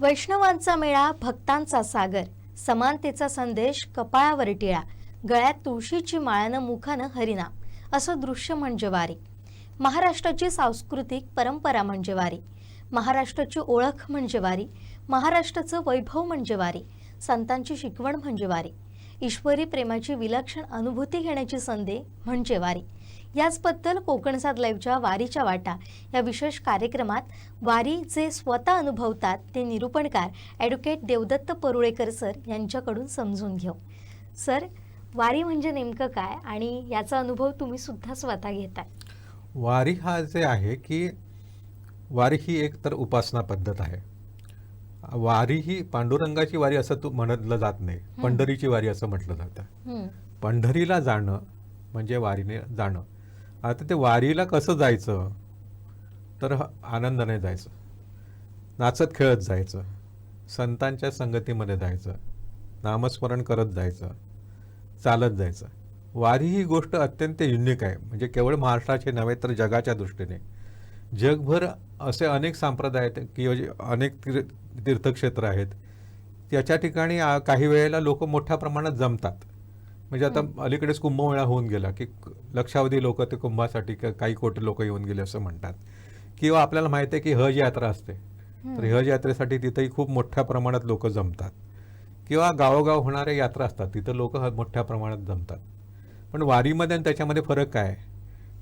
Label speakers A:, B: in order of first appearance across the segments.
A: वैष्णवांचा मेळा भक्तांचा सागर समानतेचा संदेश कपाळावर टिळा गळ्यात तुळशीची माळानं मुखानं हरिनाम असं दृश्य म्हणजे वारी. महाराष्ट्राची सांस्कृतिक परंपरा म्हणजे वारी. महाराष्ट्राची ओळख म्हणजे वारी. महाराष्ट्राचं वैभव म्हणजे वारी. संतांची शिकवण म्हणजे वारी. ईश्वरी प्रेमाची विलक्षण अनुभूती घेण्याची संधी म्हणजे वारी. याचबद्दल कोकणसाद लाईव्हच्या वारीच्या वाटा या विशेष कार्यक्रमात वारी जे स्वतः अनुभवतात ते निरूपणकार ॲडव्होकेट देवदत्त परुळेकर सर यांच्याकडून समजून घेऊ. सर वारी म्हणजे नेमकं काय आणि याचा अनुभव तुम्ही सुद्धा स्वतः घेताय?
B: वारी हा जे आहे की वारी ही एक तर उपासना पद्धत आहे. वारी ही पांडुरंगाची वारी असं तू म्हणलं जात नाही. पंढरीची वारी असं म्हटलं जातं. पंढरीला जाणं म्हणजे वारीने जाणं. आता ते वारीला कसं जायचं? तर ह- आनंदाने जायचं. नाचत खेळत जायचं. संतांच्या संगतीमध्ये जायचं. नामस्मरण करत जायचं. चालत जायचं. वारी ही गोष्ट अत्यंत युनिक आहे. म्हणजे केवळ महाराष्ट्राचे नव्हे तर जगाच्या दृष्टीने. जगभर असे अनेक संप्रदाय आहेत की अनेक तीर्थक्षेत्र आहेत. त्याच्या ठिकाणी काही वेळेला लोक मोठ्या प्रमाणात जमतात. म्हणजे आता अलीकडेच कुंभमेळा होऊन गेला की लक्षावधी लोक ते कुंभासाठी काही कोटी लोक येऊन गेले असं म्हणतात. किंवा आपल्याला माहिती आहे की हज यात्रा असते. तर हज यात्रेसाठी तिथेही खूप मोठ्या प्रमाणात लोक जमतात. किंवा गावोगाव होणाऱ्या यात्रा असतात तिथं लोक मोठ्या प्रमाणात जमतात. पण वारीमध्ये आणि त्याच्यामध्ये फरक काय?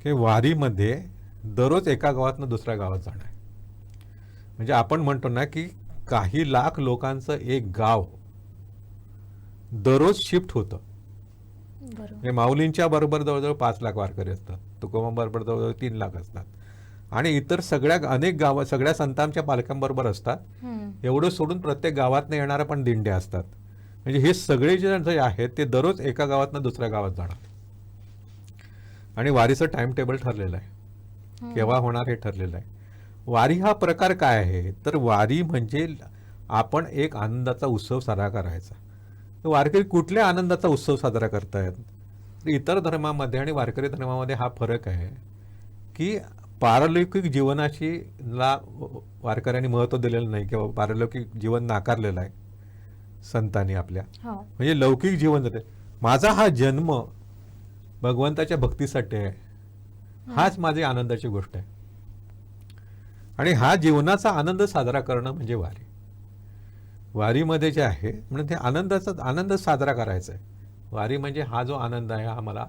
B: की वारीमध्ये दररोज एका गावातनं दुसऱ्या गावात जाणं आहे. म्हणजे आपण म्हणतो ना की काही लाख लोकांचं एक गाव दररोज शिफ्ट होतं. म्हणजे माऊलींच्या बरोबर जवळजवळ पाच लाख वारकरी असतात. तुकोबाबरोबर जवळजवळ तीन लाख असतात. आणि इतर सगळ्या अनेक गाव सगळ्या संतांच्या पालख्यांबरोबर असतात. एवढं सोडून प्रत्येक गावातनं येणाऱ्या पण दिंड्या असतात. म्हणजे हे सगळे जे आहेत ते दररोज एका गावातनं दुसऱ्या गावात जाणार. आणि वारीचं टाइम टेबल ठरलेलं आहे. केव्हा होणार हे ठरलेलं आहे. वारी हा प्रकार काय आहे? तर वारी म्हणजे आपण एक आनंदाचा उत्सव साजरा करायचा. वारकरी कुठल्या आनंदाचा उत्सव साजरा करतायत? तर इतर धर्मामध्ये आणि वारकरी धर्मामध्ये हा फरक आहे की पारलौकिक जीवनाशी ला वारकऱ्यांनी महत्त्व दिलेलं नाही किंवा पारलौकिक जीवन नाकारलेलं आहे संतांनी आपल्या.
A: हो.
B: म्हणजे लौकिक जीवन जाते माझा हा जन्म भगवंताच्या भक्तीसाठी आहे. हाच माझी आनंदाची गोष्ट आहे. आणि हा जीवनाचा आनंद साजरा करणं म्हणजे वारी. वारीमध्ये जे आहे म्हणजे ते आनंदाचा आनंद साजरा करायचा आहे. वारी म्हणजे हा जो आनंद आहे हा मला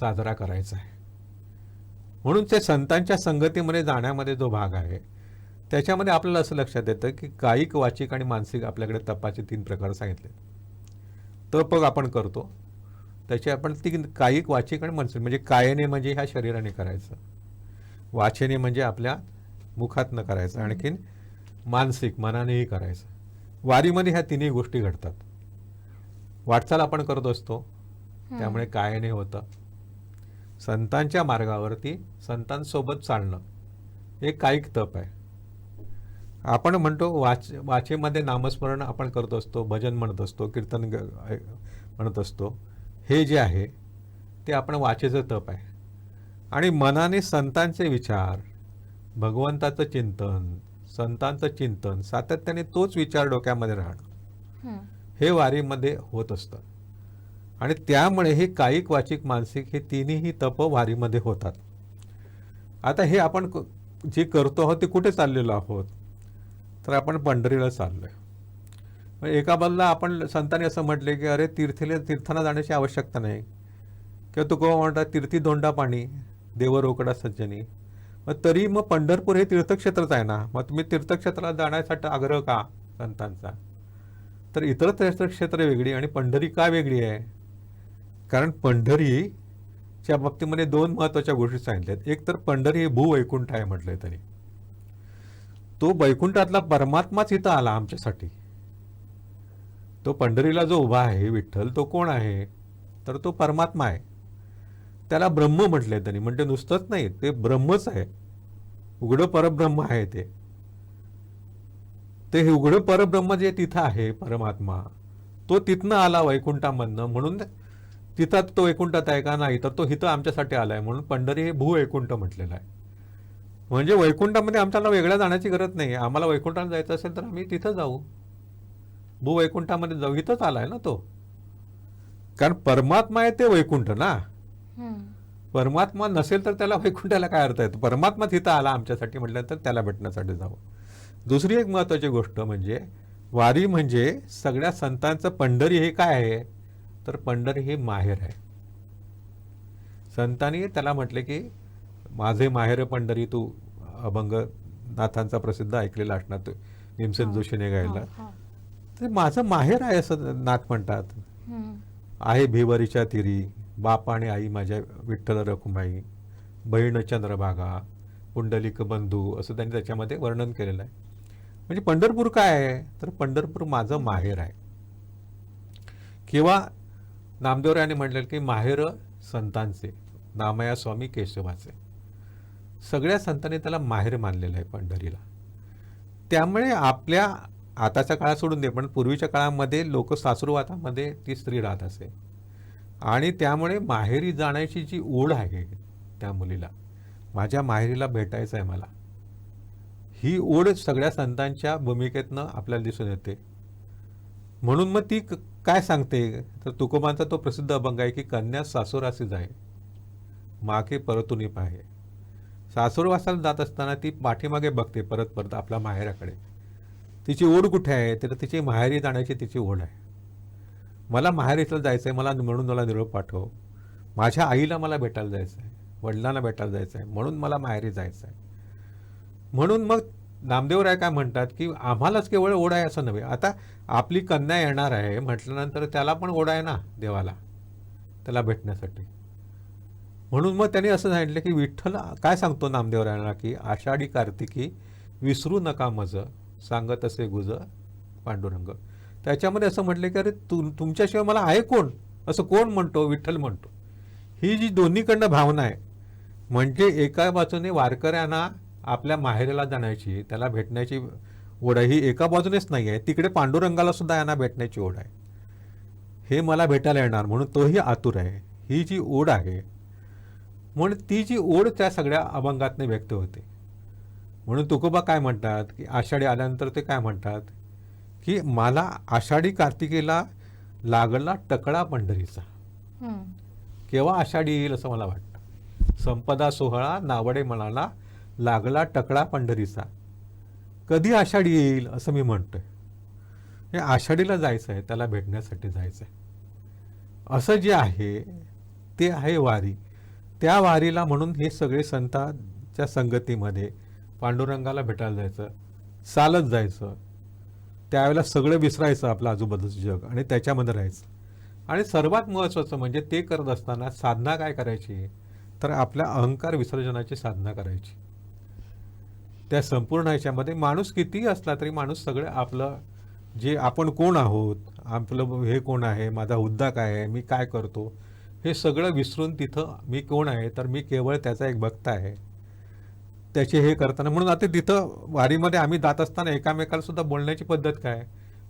B: साजरा करायचा आहे. म्हणून ते संतांच्या संगतीमध्ये जाण्यामध्ये जो भाग आहे त्याच्यामध्ये आपल्याला असं लक्षात येतं की कायिक वाचिक आणि मानसिक आपल्याकडे तपाचे तीन प्रकार सांगितले तप आपण करतो त्याचे आपण ती कायिक वाचिक आणि मानसिक म्हणजे कायने म्हणजे ह्या शरीराने करायचं. वाचेने म्हणजे आपल्या मुखातनं करायचं. आणखीन मानसिक मनानेही करायचं. वारीमध्ये ह्या तिन्ही गोष्टी घडतात. वाटचाल आपण करत असतो. त्यामुळे कायने होतं. संतांच्या मार्गावरती संतांसोबत चालणं हे कायिक तप आहे. आपण म्हणतो वाच वाचेमध्ये नामस्मरण आपण करत असतो भजन म्हणत असतो कीर्तन म्हणत असतो. हे जे आहे ते आपण वाचेचं तप आहे. आणि मनाने संतांचे विचार भगवंताचं चिंतन संतांचं चिंतन सातत्याने तोच विचार डोक्यामध्ये राहणं. हे. वारीमध्ये होत असतं. आणि त्यामुळे हे कायिक वाचिक मानसिक हे तिन्ही तप वारीमध्ये होतात. आता हे आपण जे करतो आहोत ते कुठे चाललेलो आहोत? तर आपण पंढरीला चाललोय. मग एका बाजूला आपण संतांनी असं म्हटले की अरे तीर्थीला तीर्थांना जाण्याची आवश्यकता नाही. किंवा तू कोण म्हणतात तीर्थी दोंडा पाणी देव रोकडा सज्जनी. मग तरी मग पंढरपूर हे तीर्थक्षेत्रच आहे ना? मग तुम्ही तीर्थक्षेत्राला जाण्यासाठी आग्रह का संतांचा? तर इतर तीर्थक्षेत्र वेगळी आणि पंढरी का वेगळी आहे? कारण पंढरीच्या बाबतीमध्ये दोन महत्त्वाच्या गोष्टी सांगितल्यात. एक तर पंढरी हे भूवैकुंठ आहे म्हटलंय तरी. तो वैकुंठातला परमात्माच इथं आला आमच्यासाठी. तो पंढरीला जो उभा आहे विठ्ठल तो कोण आहे? तर तो परमात्मा आहे. त्याला ब्रह्म म्हटलंय त्यांनी म्हणजे नुसतंच नाही ते ब्रह्मच आहे. उघडं परब्रह्म आहे ते. ते हे उघडं परब्रह्म जे तिथं आहे परमात्मा तो तिथनं आला वैकुंठामधनं. म्हणून तिथं तो वैकुंठात आहे का नाही तर तो हिथं आमच्यासाठी आलाय. म्हणून पंढरी हे भू वैकुंठ म्हटलेलं आहे. म्हणजे वैकुंठामध्ये आमच्याला वेगळ्या जाण्याची गरज नाही. आम्हाला वैकुंठाला जायचं असेल तर आम्ही तिथं जाऊ. भू वैकुंठामध्ये जाऊ. इथंच आलाय ना तो. कारण परमात्मा आहे ते वैकुंठ ना. परमात्मा नसेल तर त्याला वैकुंठाला काय अर्थ आहे परमात्मा तिथं आला आमच्यासाठी म्हटल्यानंतर त्याला भेटण्यासाठी जावं दुसरी एक महत्वाची गोष्ट म्हणजे वारी म्हणजे सगळ्या संतांचं पंढरी हे काय आहे तर पंढरी हे माहेर आहे संतांनी त्याला म्हटले की माझे माहेर पंढरी तू अभंग नाथांचा प्रसिद्ध ऐकलेला असणार तू भीमसेन. जोशीने गायला. ते माझं माहेर आहे असं नाथ म्हणतात. आहे भिवरीच्या तिरी बाप आणि आई माझ्या विठ्ठल रखुमाई बहीण चंद्रभागा पुंडलिक बंधू असं त्यांनी त्याच्यामध्ये वर्णन केलेलं आहे. म्हणजे पंढरपूर काय आहे? तर पंढरपूर माझं माहेर आहे. किंवा नामदेवरायाने म्हटलेलं की माहेर संतांचे नामया स्वामी केशवाचे. सगळ्या संतांनी त्याला माहेर मानलेलं आहे पंढरीला. त्यामुळे आपल्या आताच्या काळात सोडून दे पण पूर्वीच्या काळामध्ये लोक सासुरवातामध्ये ती स्त्री राहत असे. आणि त्यामुळे माहेरी जाण्याची जी ओढ आहे त्या मुलीला माझ्या माहेरीला भेटायचं आहे मला ही ओढ सगळ्या संतांच्या भूमिकेतनं आपल्याला दिसून येते. म्हणून मग ती क- काय सांगते? तर तुकोबांचा तो प्रसिद्ध अभंग आहे की कन्या सासुरासी जाय माके परतून पाहे सासूरवासाला जात असताना ती पाठीमागे बघते परत परत आपल्या माहेराकडे. तिची ओढ कुठे आहे? तर तिची माहेरी जाण्याची तिची ओढ आहे. मला माहेरीला जायचं आहे मला म्हणून मला निरोप पाठव. माझ्या आईला मला भेटायला जायचं आहे वडिलांना भेटायला जायचं आहे म्हणून मला माहेरी जायचं आहे म्हणून मग नामदेवराय काय म्हणतात की आम्हालाच केवळ ओढ आहे असं नव्हे. आता आपली कन्या येणार आहे म्हटल्यानंतर त्याला पण ओढ आहे ना देवाला त्याला भेटण्यासाठी. म्हणून मग त्यांनी असं सांगितलं की विठ्ठल काय सांगतो नामदेवरायांना की आषाढी कार्तिकी विसरू नका मज सांगत असे गुज पांडुरंग. त्याच्यामध्ये असं म्हटलं की अरे तु तुमच्याशिवाय मला आहे कोण? असं कोण म्हणतो? विठ्ठल म्हणतो. ही जी दोन्हीकडनं भावना आहे म्हणजे एका बाजूने वारकऱ्यांना आपल्या माहेरीला जाण्याची त्याला भेटण्याची ओढ आहे. ही एका बाजूनेच नाही आहे. तिकडे पांडुरंगाला सुद्धा यांना भेटण्याची ओढ आहे. हे मला भेटायला येणार म्हणून तोही आतुर आहे. ही जी ओढ आहे म्हणून ती जी ओढ त्या सगळ्या अभंगातने व्यक्त होते. म्हणून तुकोबा काय म्हणतात की आषाढी आल्यानंतर ते काय म्हणतात? की मला आषाढी कार्तिकेला लागला टकडा पंढरीचा. केव्हा आषाढी येईल असं मला वाटतं? संपदा सोहळा नावडे म्हणाला लागला टकडा पंढरीचा. कधी आषाढी येईल असं मी म्हणतोय. हे आषाढीला जायचं आहे त्याला भेटण्यासाठी जायचं आहे. असं जे आहे ते आहे वारी. त्या वारीला म्हणून हे सगळे संतांच्या संगतीमध्ये पांडुरंगाला भेटायला जायचं चालत जायचं. त्यावेळेला सगळं विसरायचं आपलं आजूबाजूचं जग आणि त्याच्यामध्ये राहायचं. आणि सर्वात महत्त्वाचं म्हणजे ते करत असताना साधना काय करायची? तर आपल्या अहंकार विसर्जनाची साधना करायची. त्या संपूर्ण ह्याच्यामध्ये माणूस कितीही असला तरी माणूस सगळं आपलं जे आपण कोण आहोत आपलं हे कोण आहे माझा हुद्दा काय आहे मी काय करतो हे सगळं विसरून तिथं मी कोण आहे तर मी केवळ त्याचा एक भक्त आहे. त्याचे हे करताना. म्हणून आता तिथं वारीमध्ये आम्ही जात असताना एकामेकाला सुद्धा बोलण्याची पद्धत काय?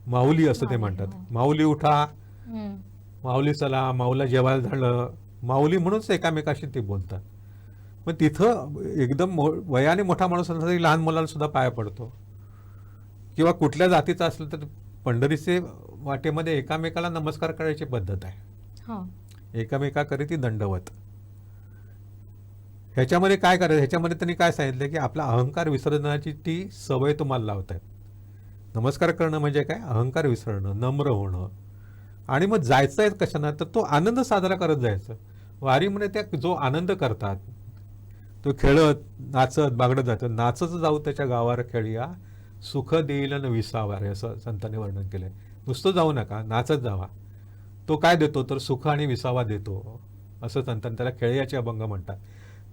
B: माऊली असं ते म्हणतात.
A: हो.
B: माऊली उठा. माऊली चला. माऊला जेवायला झालं. माऊली म्हणूनच एकामेकाशी ते बोलतात. मग तिथं एकदम मो वयाने मोठा माणूस असला तरी लहान मुलाला सुद्धा पाया पडतो. किंवा कुठल्या जातीचा असलं तर पंढरीचे वाटेमध्ये एकामेकाला नमस्कार करायची पद्धत आहे.
A: हो.
B: एकामेकाकरी ती दंडवत. ह्याच्यामध्ये काय करायचं? ह्याच्यामध्ये त्यांनी काय सांगितलं की आपला अहंकार विसर्जनाची ती सवय तुम्हाला लावत आहेत नमस्कार करणं म्हणजे काय? अहंकार विसरणं नम्र होणं. आणि मग जायचं आहे कशानं तर तो आनंद साजरा करत जायचं. वारीमध्ये त्या जो आनंद करतात तो खेळत नाचत बागडत जातं नाचत जाऊ त्याच्या गावावर खेळूया सुख देईल न विसावा रे असं संतांनी वर्णन केलं आहे नुसतं जाऊ नका नाचत जावा. तो काय देतो? तर सुख आणि विसावा देतो असं संतांनी त्याला खेळयाचे अभंग म्हणतात.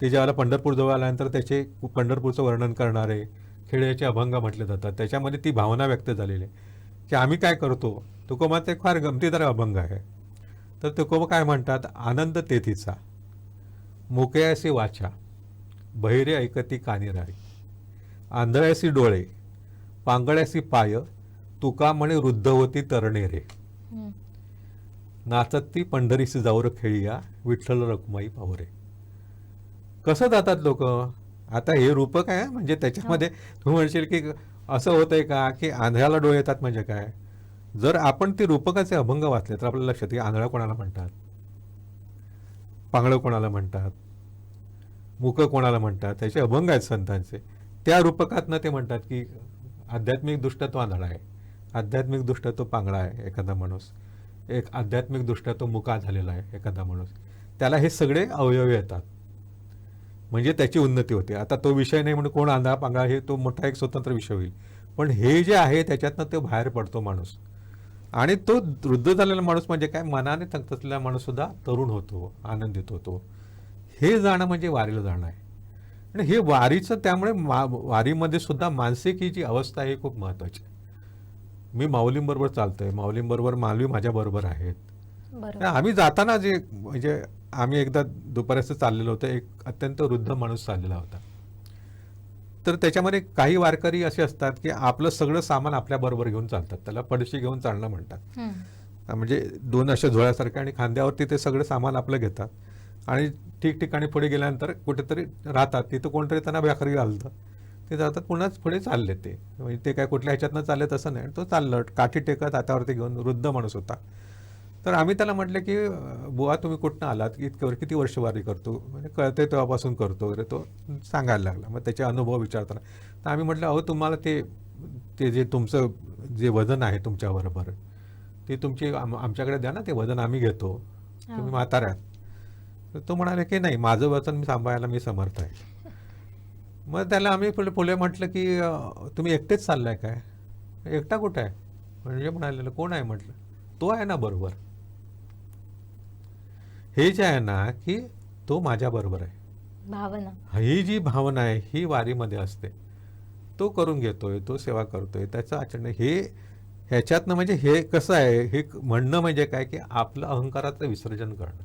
B: ते ज्यावेळेला पंढरपूर जवळ आल्यानंतर त्याचे पंढरपूरचं वर्णन करणारे खेळयाचे अभंग म्हटले जातात. त्याच्यामध्ये ती भावना व्यक्त झालेली आहे. की आम्ही काय करतो? तुकोबाचा एक फार गमतीदार अभंग आहे. तर तुकोबा काय म्हणतात? आनंद तेथीचा मोकयासी वाचा बहिरे ऐकती कानी राळी. आंधळ्यासी डोळे पांगळ्यासी पाय तुका म्हणे वृद्ध होती तरणे रे. नाचत ती पंढरीसी जाऊर खेळिया विठ्ठल रखुमाई पावरे. कसं जातात लोक? आता हे रूपक आहे म्हणजे त्याच्यामध्ये तू म्हणशील की असं होतंय का की आंधळ्याला डोळे येतात म्हणजे काय? जर आपण ते रूपकाचे अभंग वाचले तर आपल्याला लक्षात येईल आंधळा कोणाला म्हणतात? पांगळं कोणाला म्हणतात? मुक कोणाला म्हणतात? त्याचे अभंग आहेत संतांचे. त्या रूपकातनं ते म्हणतात की आध्यात्मिक दृष्ट्या तो आंधळा आहे. आध्यात्मिक दृष्ट्या तो पांगळा आहे एखादा माणूस. एक आध्यात्मिक दृष्ट्या तो मुका झालेला आहे एखादा माणूस. त्याला हे सगळे अवयव येतात. म्हणजे त्याची उन्नती होते. आता तो विषय नाही म्हणून कोण आंधळा पांगळा हे तो मोठा एक स्वतंत्र विषय होईल. पण हे जे आहे त्याच्यातनं तो बाहेर पडतो माणूस. आणि तो वृद्ध झालेला माणूस म्हणजे काय? मनाने थकत असलेला माणूस सुद्धा तरुण होतो आनंदित होतो. हे जाणं म्हणजे वारीला जाणं आहे. आणि हे वारीचं त्यामुळे मा वारीमध्ये सुद्धा मानसिक ही जी अवस्था आहे खूप महत्वाची आहे. मी माऊलींबरोबर चालतोय. माऊलींबरोबर माऊली माझ्याबरोबर आहेत.
A: बरोबर.
B: आम्ही जाताना जे म्हणजे आम्ही एकदा दुपारचं चाललेलो होतो. एक अत्यंत वृद्ध माणूस चाललेला होता. तर त्याच्यामध्ये काही वारकरी असे असतात की आपलं सगळं सामान आपल्या बरोबर घेऊन चालतात. त्याला पडशी घेऊन चालणं म्हणतात. म्हणजे दोन अशा झोळ्यासारखे आणि खांद्यावरती ते सगळं सामान आपलं घेतात. आणि ठिकठिकाणी पुढे गेल्यानंतर कुठेतरी राहतात. तिथं कोणतरी त्यांना व्याखरी घालतं. ते जातात. पुन्हाच पुढे चालले ते. म्हणजे ते काय कुठल्या ह्याच्यातनं चालले तसं नाही. तो चाललं. काठी टेकत हातावरती घेऊन वृद्ध माणूस होता. तर आम्ही त्याला म्हटलं की बुवा तुम्ही कुठनं आलात? की इतकं किती वर्ष वारी करतो? म्हणजे कळते तेव्हापासून करतो. वगैरे तो सांगायला लागला. मग त्याचे अनुभव विचारताना. तर आम्ही म्हटलं अहो तुम्हाला ते ते जे तुमचं जे वजन आहे तुमच्याबरोबर ते तुमची आम आमच्याकडे द्या ना ते वजन आम्ही घेतो. तुम्ही म्हाताऱ्यात. तर तो म्हणाले की नाही माझं वजन मी सांभाळायला मी समर्थ आहे. मग त्याला आम्ही पुढे पुढे म्हटलं की तुम्ही एकटेच चाललाय काय? एकटा कुठं आहे? म्हणजे म्हणाले कोण आहे? म्हटलं तो आहे ना बरोबर. हे जे आहे ना की तो माझ्या बरोबर आहे.
A: भावना.
B: ही जी भावना आहे ही वारीमध्ये असते. तो करून घेतोय तो सेवा करतोय त्याचं आचरण हे ह्याच्यातनं म्हणजे हे कसं आहे हे म्हणणं म्हणजे काय की आपलं अहंकाराचं विसर्जन करणं.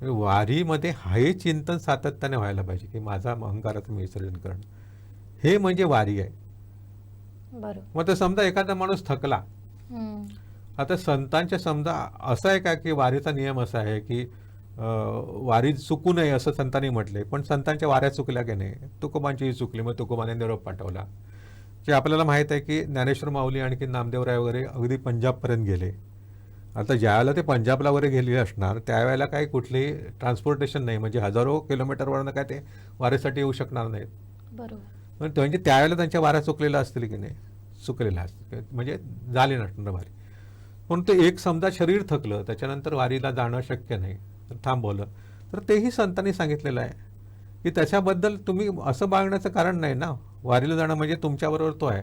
B: म्हणजे वारीमध्ये हे चिंतन सातत्याने व्हायला पाहिजे की माझा अहंकाराचं विसर्जन करणं. हे म्हणजे वारी आहे.
A: बरोबर.
B: मग तर समजा एखादा माणूस थकला. आता संतांच्या समजा असं आहे का की वारीचा नियम असा आहे की वारी चुकू नये असं संतांनी म्हटलंय पण संतांच्या वाऱ्या चुकल्या की नाही? तुकोबांचीही चुकली मग तुकोबाने निरोप पाठवला. जे आपल्याला माहीत आहे की ज्ञानेश्वर माऊली आणखी नामदेवराय वगैरे अगदी पंजाबपर्यंत गेले. आता ज्यावेळेला ते पंजाबला वगैरे गेलेले असणार त्यावेळेला काही कुठलेही ट्रान्सपोर्टेशन नाही म्हणजे हजारो किलोमीटरवरनं काय ते वारीसाठी येऊ शकणार नाहीत.
A: बरोबर.
B: म्हणजे त्यावेळेला त्यांच्या वाऱ्या चुकलेल्या असतील की नाही? चुकलेल्या असतील. म्हणजे झाले नसणार वारी. पण ते एक समजा शरीर थकलं त्याच्यानंतर वारीला जाणं शक्य नाही तर थांबवलं. तर तेही संतांनी सांगितलेलं आहे. की त्याच्याबद्दल तुम्ही असं बाळगण्याचं कारण नाही ना. वारीला जाणं म्हणजे तुमच्याबरोबर तो आहे.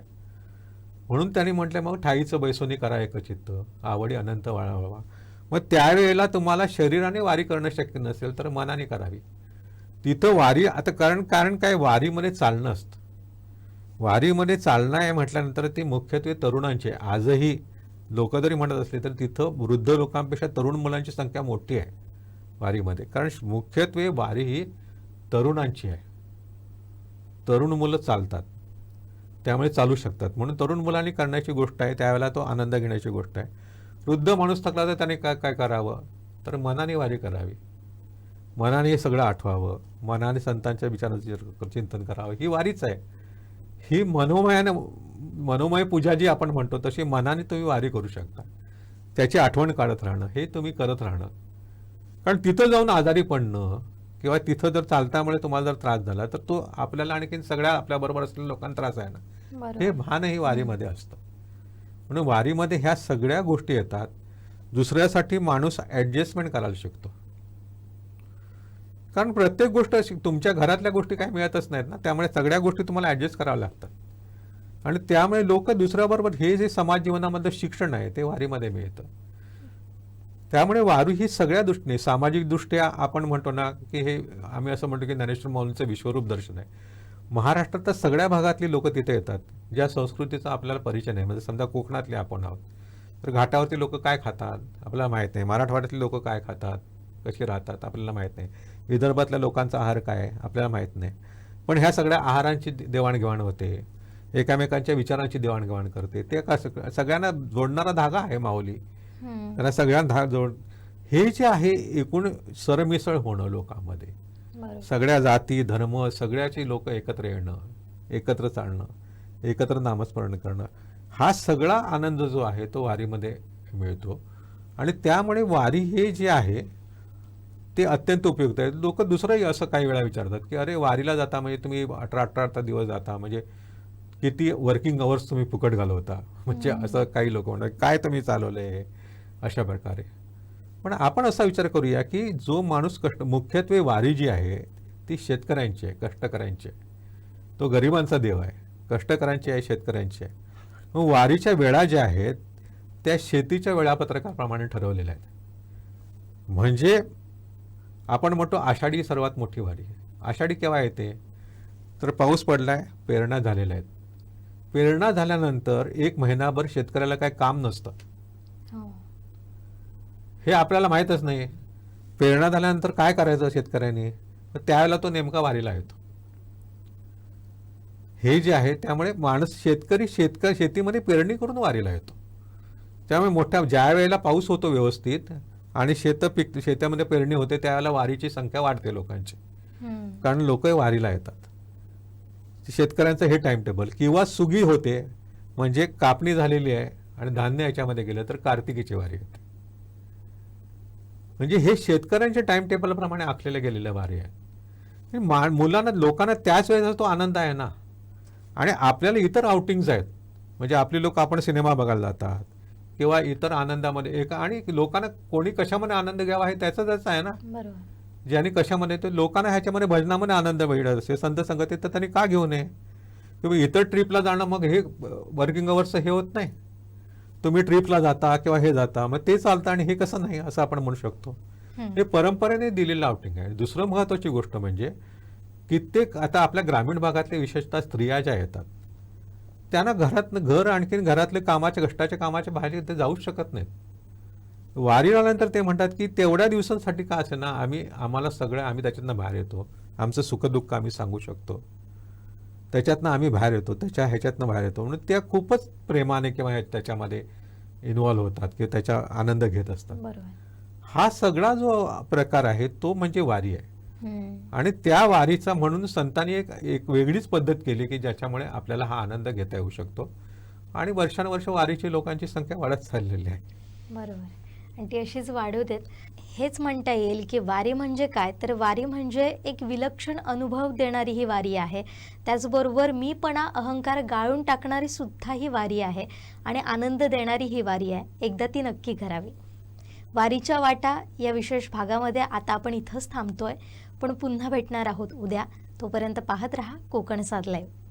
B: म्हणून त्यांनी म्हटलं मग ठाईचं बैसोनी करा एकचित्त. आवडी अनंत वाळावा मग त्यावेळेला तुम्हाला शरीराने वारी करणं शक्य नसेल तर मनाने करावी. तिथं वारी आता कारण कारण काय? वारीमध्ये चालणं असतं. वारीमध्ये चालणं आहे म्हटल्यानंतर ती मुख्यत्वे तरुणांची आजही लोक जरी म्हणत असले तर तिथं वृद्ध लोकांपेक्षा तरुण मुलांची संख्या मोठी आहे वारीमध्ये. कारण मुख्यत्वे वारी ही तरुणांची आहे. तरुण मुलं चालतात. त्यामुळे चालू शकतात. म्हणून तरुण मुलांनी करण्याची गोष्ट आहे त्यावेळेला तो आनंद घेण्याची गोष्ट आहे. वृद्ध माणूस थकला तर त्याने काय काय करावं? तर मनाने वारी करावी. मनाने हे सगळं आठवावं. मनाने संतांच्या विचारांचं चिंतन करावं. ही वारीच आहे. ही मनोमयानं मनोमय पूजा जी आपण म्हणतो तशी मनाने तुम्ही वारी करू शकता. त्याची आठवण काढत राहणं हे तुम्ही करत राहणं. कारण तिथं जाऊन आजारी पडणं किंवा तिथं जर चालतामुळे तुम्हाला जर त्रास झाला तर तो आपल्याला आणखीन सगळ्या आपल्याबरोबर असलेल्या लोकांना त्रास आहे ना. हे
A: बरोबर.
B: भानही वारीमध्ये असतं. म्हणून वारीमध्ये ह्या सगळ्या गोष्टी येतात. दुसऱ्यासाठी माणूस ॲडजस्टमेंट करायला शिकतो. कारण प्रत्येक गोष्ट अशी तुमच्या घरातल्या गोष्टी काही मिळतच नाहीत ना त्यामुळे सगळ्या गोष्टी तुम्हाला ॲडजस्ट कराव्या लागतात. आणि त्यामुळे लोक दुसऱ्याबरोबर हे जे समाज जीवनामध्ये शिक्षण आहे ते वारीमध्ये मिळतं. त्यामुळे वारू ही सगळ्या दृष्टीने सामाजिक दृष्ट्या आपण म्हणतो ना की हे आम्ही असं म्हणतो की ज्ञानेश्वर माऊलींचं विश्वरूप दर्शन आहे. महाराष्ट्रात तर सगळ्या भागातली लोक तिथे येतात ज्या संस्कृतीचा आपल्याला परिचय नाही. म्हणजे समजा कोकणातले आपण आहोत तर घाटावरती लोक काय खातात आपल्याला माहीत नाही. मराठवाड्यातले लोक काय खातात कसे राहतात आपल्याला माहीत नाही. विदर्भातल्या लोकांचा आहार काय आपल्याला माहीत नाही. पण ह्या सगळ्या आहारांची देवाणघेवाण होते. एकामेकांच्या विचारांची देवाणघेवाण करते. ते कसं सगळ्यांना जोडणारा धागा आहे माऊली. त्यांना सगळ्यांना धाग जोड हे जे आहे एकूण सरमिसळ होणं लोकांमध्ये. सगळ्या जाती धर्म सगळ्याची लोक एकत्र येणं एकत्र चालणं एकत्र नामस्मरण करणं हा सगळा आनंद जो आहे तो वारीमध्ये मिळतो. आणि त्यामुळे वारी हे जे आहे ते अत्यंत उपयुक्त आहे. लोक दुसरंही असं काही वेळा विचारतात की अरे वारीला जाता म्हणजे तुम्ही अठरा अठरा अठरा दिवस जाता म्हणजे किती वर्किंग अवर्स तुम्ही फुकट घालवता? म्हणजे असं काही लोक म्हणतात काय तुम्ही चालवलंय? अशा प्रकारे. पण आपण असा विचार करूया की जो माणूस कष्ट मुख्यत्वे वारी जी आहे ती शेतकऱ्यांची आहे कष्टकऱ्यांची आहे. तो गरिबांचा देव आहे कष्टकऱ्यांची आहे शेतकऱ्यांची आहे. मग वारीच्या वेळा ज्या आहेत त्या शेतीच्या वेळापत्रकाप्रमाणे ठरवलेल्या आहेत. म्हणजे आपण म्हणतो आषाढी सर्वात मोठी वारी. आहे आषाढी केव्हा येते? तर पाऊस पडलाय पेरण्या झालेल्या आहेत. पेरण्या झाल्यानंतर एक महिनाभर शेतकऱ्याला काय काम नसतं.
A: हो.
B: हे आपल्याला माहीतच नाही पेरण्या झाल्यानंतर काय करायचं शेतकऱ्यांनी? तर त्यावेळेला तो नेमका वारीला येतो. हे जे आहे त्यामुळे माणूस शेतकरी शेतकरी शेतीमध्ये पेरणी करून वारीला येतो. त्यामुळे मोठ्या ज्या वेळेला पाऊस होतो व्यवस्थित आणि शेत पीक शेतामध्ये पेरणी होते त्यावेळेला वारीची संख्या वाढते लोकांची. कारण लोक वारीला येतात. शेतकऱ्यांचं हे टाइम टेबल किंवा सुगी होते म्हणजे कापणी झालेली आहे आणि धान्य याच्यामध्ये गेलं तर कार्तिकीची वारी होते म्हणजे हे शेतकऱ्यांच्या टाइम टेबलप्रमाणे आखलेलं गेलेलं वारी आहे. मा मुलांना लोकांना त्याच वेळेचा तो आनंद आहे ना. आणि आपल्याला इतर आउटिंग्स आहेत. म्हणजे आपली लोक आपण सिनेमा बघायला जातात किंवा इतर आनंदामध्ये एक आणि लोकांना कोणी कशामध्ये आनंद घ्यावा हे त्याचं त्याचं आहे ना.
A: बरोबर.
B: ज्याने कशामध्ये ते लोकांना ह्याच्यामध्ये भजनामध्ये आनंद मिळत असे संत संगतीत तर त्यांनी का घेऊ नये? किंवा इतर ट्रिपला जाणं मग हे वर्किंग अवर्सचं हे होत नाही. तुम्ही ट्रिपला जाता किंवा हे जाता मग ते चालतं आणि हे कसं नाही असं आपण म्हणू शकतो. हे परंपरेने दिलेलं आउटिंग आहे. दुसरं महत्वाची गोष्ट म्हणजे कित्येक आता आपल्या ग्रामीण भागातले विशेषतः स्त्रिया ज्या येतात त्यांना घरातनं घर आणखीन घरातले कामाच्या कष्टाच्या कामाच्या बाहेर ते जाऊच शकत नाहीत. वारी आल्यानंतर ते म्हणतात की तेवढ्या दिवसांसाठी का असे ना आम्ही आम्हाला सगळं आम्ही त्याच्यातनं बाहेर येतो. आमचं सुखदुःख आम्ही सांगू शकतो. त्याच्यातनं आम्ही बाहेर येतो त्याच्या ह्याच्यातनं बाहेर येतो. म्हणून त्या खूपच प्रेमाने किंवा त्याच्यामध्ये इन्व्हॉल्व्ह होतात किंवा त्याचा आनंद घेत असतात. हा सगळा जो प्रकार आहे तो म्हणजे वारी आहे. आणि त्या वारीचा म्हणून संतांनी एक एक वेगळीच पद्धत केली की ज्याच्यामुळे आपल्याला हा आनंद घेता येऊ शकतो. आणि वर्षानुवर्ष वारीची लोकांची संख्या वाढत चाललेली आहे.
A: बरोबर. आणि ती अशीच वाढवतेत हेच म्हणता येईल की वारी म्हणजे काय? तर वारी म्हणजे एक विलक्षण अनुभव देणारी ही वारी आहे. त्याचबरोबर मीपणा अहंकार गाळून टाकणारी सुद्धा ही वारी आहे आणि आनंद देणारी ही वारी आहे. एकदा ती नक्की करावी. वारीच्या वाटा या विशेष भागामध्ये आता आपण इथंच थांबतोय. पण पुन्हा भेटणार आहोत उद्या. तोपर्यंत पाहत रहा कोकण साध लाईव्ह